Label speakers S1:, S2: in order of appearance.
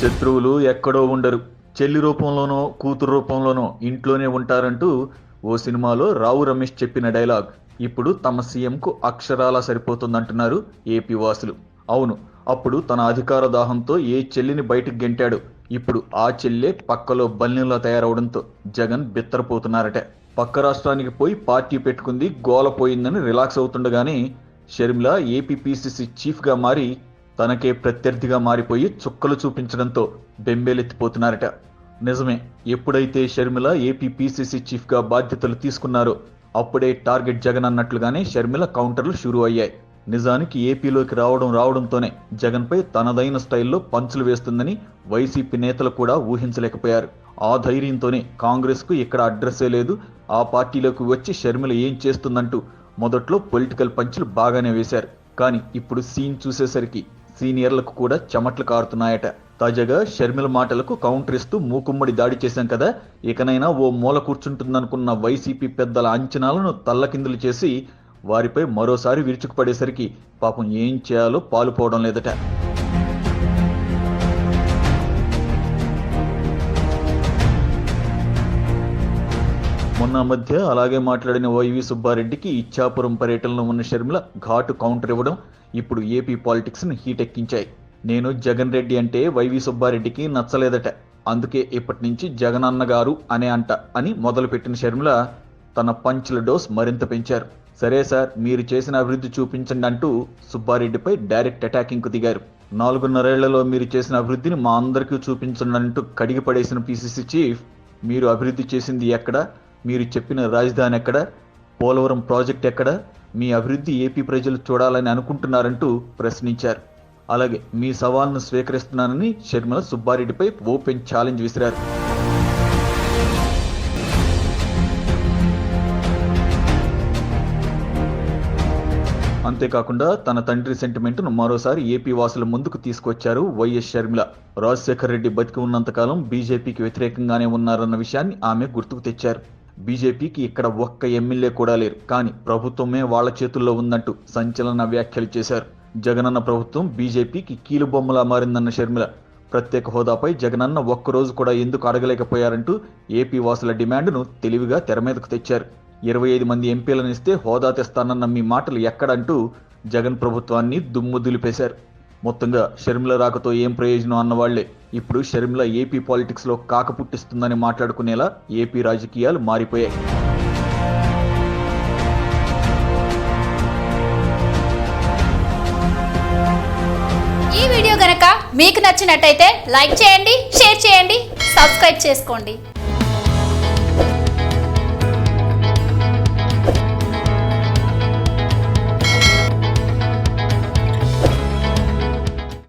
S1: శత్రువులు ఎక్కడో ఉండరు. చెల్లి రూపంలోనో కూతురు రూపంలోనో ఇంట్లోనే ఉంటారంటూ ఓ సినిమాలో రావు రమేష్ చెప్పిన డైలాగ్. ఇప్పుడు తమ సీఎంకు అక్షరాలా సరిపోతుందంటున్నారు ఏపీ వాసులు. అవును అప్పుడు తన అధికార దాహంతో ఏ చెల్లిని బయటకు గెంటాడు. ఇప్పుడు ఆ చెల్లె పక్కలో బల్లిలా తయారవడంతో జగన్ బిత్తరపోతున్నారట. పక్క రాష్ట్రానికి పోయి పార్టీ పెట్టుకుంది గోల పోయిందని రిలాక్స్ అవుతుండగానే షర్మిల ఏపీ పిసిసి చీఫ్గా మారి తనకే ప్రత్యర్థిగా మారిపోయి చుక్కలు చూపించడంతో బెంబేలెత్తిపోతున్నారట. నిజమే ఎప్పుడైతే షర్మిల ఏపీ పీసీసీ చీఫ్గా బాధ్యతలు తీసుకున్నారో అప్పుడే టార్గెట్ జగన్ అన్నట్లుగానే షర్మిల కౌంటర్లు షురూ అయ్యాయి. నిజానికి ఏపీలోకి రావడం రావడంతోనే జగన్పై తనదైన స్టైల్లో పంచులు వేస్తుందని వైసీపీ నేతలు కూడా ఊహించలేకపోయారు. ఆ ధైర్యంతోనే కాంగ్రెస్కు ఇక్కడ అడ్రస్సే లేదు. ఆ పార్టీలోకి వచ్చి షర్మిల ఏం చేస్తుందంటూ మొదట్లో పొలిటికల్ పంచులు బాగానే వేశారు. కానీ ఇప్పుడు సీన్ చూసేసరికి సీనియర్లకు కూడా చెమట్లు కారుతున్నాయట. తాజాగా షర్మిల మాటలకు కౌంటర్ ఇస్తూ మూకుమ్మడి దాడి చేశాం కదా ఇకనైనా ఓ మూల కూర్చుంటుందనుకున్న వైసీపీ పెద్దల అంచనాలను తల్లకిందులు చేసి వారిపై మరోసారి విరుచుకుపడేసరికి పాపం ఏం చేయాలో పాలుపోవడం లేదట. మొన్న మధ్య అలాగే మాట్లాడిన వైవి సుబ్బారెడ్డికి ఇచ్చాపురం పర్యటనలో ఉన్న షర్మిల ఘాటు కౌంటర్ ఇవ్వడం ఇప్పుడు ఏపీ పాలిటిక్స్ని హీట్ ఎక్కించాయి నేను జగన్ రెడ్డి అంటే వైవి సుబ్బారెడ్డికి నచ్చలేదట. అందుకే ఇప్పటి నుంచి జగనన్న గారు అనే అంట అని మొదలుపెట్టిన షర్మిల తన పంచ్ల డోస్ మరింత పెంచారు. సరే సార్ మీరు చేసిన అభివృద్ధి చూపించండి అంటూ సుబ్బారెడ్డిపై డైరెక్ట్ అటాకింగ్కు దిగారు. నాలుగున్నరేళ్ళలో మీరు చేసిన అభివృద్ధిని మా అందరికీ చూపించండి అంటూ కడిగి పడేసిన పిసిసి చీఫ్ మీరు అభివృద్ధి చేసింది ఎక్కడ? మీరు చెప్పిన రాజధాని ఎక్కడ? పోలవరం ప్రాజెక్ట్ ఎక్కడ? మీ అభివృద్ధి ఏపీ ప్రజలు చూడాలని అనుకుంటున్నారంటూ ప్రశ్నించారు. అలాగే మీ సవాల్ను స్వీకరిస్తున్నానని షర్మిల సుబ్బారెడ్డిపై ఓపెన్ ఛాలెంజ్ విసిరారు. అంతేకాకుండా తన తండ్రి సెంటిమెంట్ను మరోసారి ఏపీ వాసుల ముందుకు తీసుకొచ్చారు వైఎస్ షర్మిల. రాజశేఖర్ రెడ్డి బతికి ఉన్నంతకాలం బీజేపీకి వ్యతిరేకంగానే ఉన్నారన్న విషయాన్ని ఆమె గుర్తుకు తెచ్చారు. బీజేపీకి ఇక్కడ ఒక్క ఎమ్మెల్యే కూడా లేరు. కానీ ప్రభుత్వమే వాళ్ళ చేతుల్లో ఉందంటూ సంచలన వ్యాఖ్యలు చేశారు. జగనన్న ప్రభుత్వం బీజేపీకి కీలుబొమ్మలా మారిందన్న షర్మిల. ప్రత్యేక హోదాపై జగనన్న ఒక్కరోజు కూడా ఎందుకు అడగలేకపోయారంటూ ఏపీ వాసుల డిమాండ్ను తెలివిగా తెర మీదకు తెచ్చారు. ఇరవై ఐదు మంది ఎంపీలను ఇస్తే హోదా తెస్తానన్న మీ మాటలు ఎక్కడంటూ జగన్ ప్రభుత్వాన్ని దుమ్ము దులిపేశారు. మొత్తంగా షర్మిల రాకతో ఏం ప్రయోజనం అన్నవాళ్ళే. ఇప్పుడు షర్మిల ఏపీ పాలిటిక్స్లో కాక పుట్టిస్తుందని మాట్లాడుకునేలా ఏపీ రాజకీయాలు మారిపోయాయి.
S2: ఈ వీడియో గనక మీకు నచ్చినట్టయితే లైక్ చేయండి షేర్ చేయండి సబ్స్క్రైబ్ చేసుకోండి.